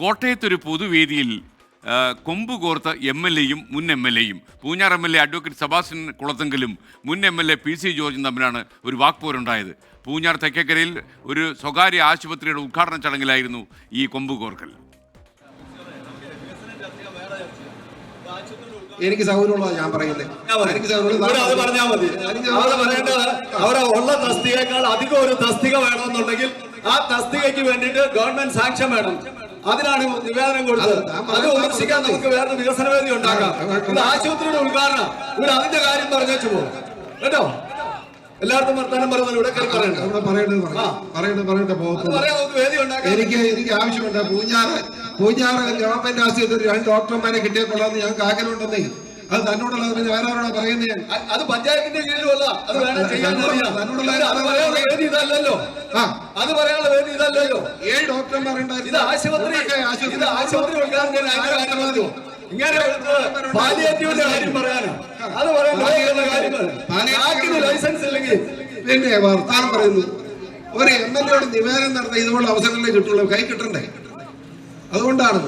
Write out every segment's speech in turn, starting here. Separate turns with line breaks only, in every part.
കോട്ടയത്തൊരു പൊതുവേദിയിൽ കൊമ്പ് കോർത്ത M L എയും മുൻ എം എൽ എയും Poonjar M L A advocate Sebastian കുളത്തെങ്കിലും മുൻ M L A P C ജോർജും തമ്മിലാണ് ഒരു വാക്പോരുണ്ടായത്. പൂഞ്ഞാർ തെക്കേക്കരയിൽ ഒരു സ്വകാര്യ ആശുപത്രിയുടെ ഉദ്ഘാടന ചടങ്ങിലായിരുന്നു ഈ കൊമ്പ് കോർക്കൽ.
എനിക്ക് സൗകര്യമുള്ളതാണ് ഞാൻ പറയുന്നത് എനിക്ക്
അവിടെ ഉള്ള തസ്തികയേക്കാൾ അധികം ഒരു തസ്തിക വേണമെന്നുണ്ടെങ്കിൽ ആ തസ്തികയ്ക്ക് വേണ്ടിയിട്ട് ഗവൺമെന്റ് സാക്ഷ്യം വേണം. അതിനാണ് നിവേദനം കൊടുത്തത്.
അത്
വിമർശിക്കാൻ നമുക്ക് വേറെ വികസന വേദി ഉണ്ടാക്കാം ഇത് ആശുപത്രിയുടെ ഉദ്ഘാടനം. ഇവിടെ അതിന്റെ കാര്യം പറഞ്ഞു പോകും കേട്ടോ? എല്ലാവർക്കും വർത്താനം പറയുന്നത് ഇവിടെ
പറയേണ്ടത് പറയാം പറയേണ്ടത് പറയേണ്ട എനിക്ക് എനിക്ക് ആവശ്യമുണ്ട്. പൂഞ്ഞാറ് പൂഞ്ഞാറ് ഗവൺമെന്റ് ആശുപത്രി രണ്ട് ഡോക്ടർമാരെ കിട്ടിയ കൊള്ളാന്ന് ഞങ്ങൾക്ക് ആഗ്രഹമുണ്ടെന്നേ. അത് തന്നോടുള്ള പിന്നെ വേറെ ആരോടാ പറയുന്നത്
അത് പഞ്ചായത്തിന്റെ കീഴിലുള്ള അത് വേണം ചെയ്യാൻ
തന്നോടുള്ള ആ
അത് പറയാനുള്ള വേദി ഇതല്ലല്ലോ
ഏഴ് ഡോക്ടർമാരുണ്ടായിരുന്നു
ഇത് ആശുപത്രി
ഇതൊക്കെ
ഇത് ആശുപത്രി ഉദ്ഘാടനം ചെയ്യാൻ അതിന്റെ കാര്യം മതി. ഇങ്ങനെ പാലിയേറ്റീവിന്റെ കാര്യം പറയാനോ. അത് പറയാൻ ലൈസൻസ് ഇല്ലെങ്കിൽ
പിന്നെ വർത്താനം പറയുന്നു. ഒരു എം എൽ എയോട് നിവേദനം നടത്താൻ ഇതുപോലുള്ള അവസരങ്ങളെ കിട്ടുള്ളൂ. കൈ കിട്ടണ്ടേ? അതുകൊണ്ടാണ്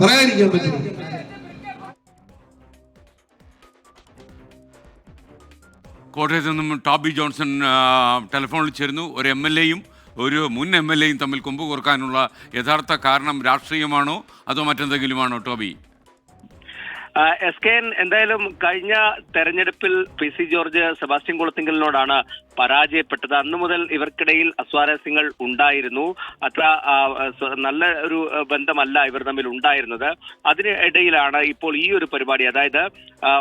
പറയാതിരിക്കാൻ പറ്റുന്നത്
കോട്ടയത്ത് നിന്നും ടോബി ജോൺസൺ ടെലിഫോണിൽ ചേരുന്നു. ഒരു എം എൽ എയും ഒരു മുൻ എം എൽ എയും തമ്മിൽ കൊമ്പ് കോർക്കാനുള്ള യഥാർത്ഥ കാരണം രാഷ്ട്രീയമാണോ അതോ മറ്റെന്തെങ്കിലുമാണോ ടോബി?
എസ് കെ എൻ എന്തായാലും കഴിഞ്ഞ തെരഞ്ഞെടുപ്പിൽ പി സി ജോർജ് സെബാസ്റ്റ്യൻ കുളത്തിങ്കലിനോടാണ് പരാജയപ്പെട്ടത്. അന്നു മുതൽ ഇവർക്കിടയിൽ അസ്വാരസ്യങ്ങൾ ഉണ്ടായിരുന്നു. അത്ര നല്ല ഒരു ബന്ധമല്ല ഇവർ തമ്മിൽ ഉണ്ടായിരുന്നത്. അതിനിടയിലാണ് ഇപ്പോൾ ഈ ഒരു പരിപാടി. അതായത്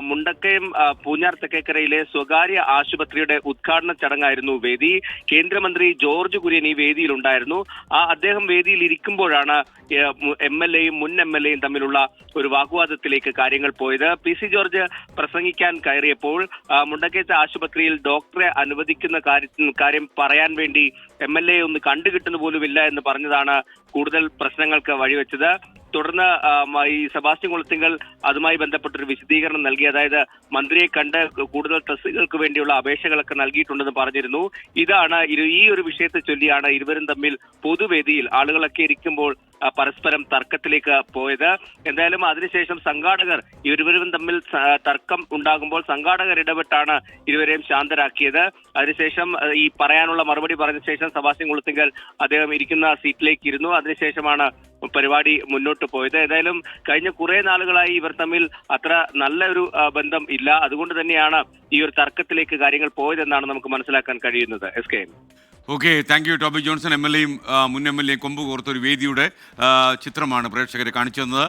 മുണ്ടക്കയം പൂഞ്ഞാർ തെക്കേക്കരയിലെ സ്വകാര്യ ആശുപത്രിയുടെ ഉദ്ഘാടന ചടങ്ങായിരുന്നു വേദി. കേന്ദ്രമന്ത്രി ജോർജ് കുര്യൻ ഈ വേദിയിൽ ഉണ്ടായിരുന്നു ആ അദ്ദേഹം വേദിയിൽ ഇരിക്കുമ്പോഴാണ് എം എൽ എയും മുൻ എം എൽ എയും തമ്മിലുള്ള ഒരു വാഗ്വാദത്തിലേക്ക് കാര്യങ്ങൾ പോയത്. പി സി ജോർജ് പ്രസംഗിക്കാൻ കയറിയപ്പോൾ മുണ്ടക്കയത്തെ ആശുപത്രിയിൽ ഡോക്ടറെ അനുവദിക്കുന്ന കാര്യ- പറയാൻ വേണ്ടി എം എൽ എ ഒന്ന് കണ്ടുകിട്ടുന്ന പോലുമില്ല എന്ന് പറഞ്ഞതാണ് കൂടുതൽ പ്രശ്നങ്ങൾക്ക് വഴിവെച്ചത്. തുടർന്ന് ഈ സെബാസ്റ്റ്യൻ കുളത്തിങ്കൽ അതുമായി ബന്ധപ്പെട്ടൊരു വിശദീകരണം നൽകി. അതായത് മന്ത്രിയെ കണ്ട് കൂടുതൽ തസ്തികൾക്ക് വേണ്ടിയുള്ള അപേക്ഷകളൊക്കെ നൽകിയിട്ടുണ്ടെന്ന് പറഞ്ഞിരുന്നു. ഇതാണ് ഈ ഒരു വിഷയത്തെ ചൊല്ലിയാണ് ഇരുവരും തമ്മിൽ പൊതുവേദിയിൽ ആളുകളൊക്കെ ഇരിക്കുമ്പോൾ പരസ്പരം തർക്കത്തിലേക്ക് പോയത്. എന്തായാലും അതിനുശേഷം സംഘാടകർ ഇരുവരും തമ്മിൽ തർക്കം ഉണ്ടാകുമ്പോൾ സംഘാടകർ ഇടപെട്ടാണ് ഇരുവരെയും ശാന്തരാക്കിയത്. അതിനുശേഷം ഈ പറയാനുള്ള മറുപടി പറഞ്ഞ ശേഷം സബാസ്റ്റ്യൻ കുളത്തിങ്കൽ അദ്ദേഹം ഇരിക്കുന്ന സീറ്റിലേക്ക് ഇരുന്നു. അതിനുശേഷമാണ് പരിപാടി മുന്നോട്ട് പോയത്. ഏതായാലും കഴിഞ്ഞ കുറെ നാളുകളായി ഇവർ തമ്മിൽ അത്ര നല്ല ഒരു ബന്ധം ഇല്ല. അതുകൊണ്ട് തന്നെയാണ് ഈ ഒരു തർക്കത്തിലേക്ക് കാര്യങ്ങൾ പോയതെന്നാണ് നമുക്ക് മനസ്സിലാക്കാൻ കഴിയുന്നത്. S K
okay thank you Toby Johnson M L എയും മുൻ എം എൽ എയും കൊമ്പ് കോർത്തൊരു വേദിയുടെ ചിത്രമാണ് പ്രേക്ഷകരെ കാണിച്ചു തന്നത്.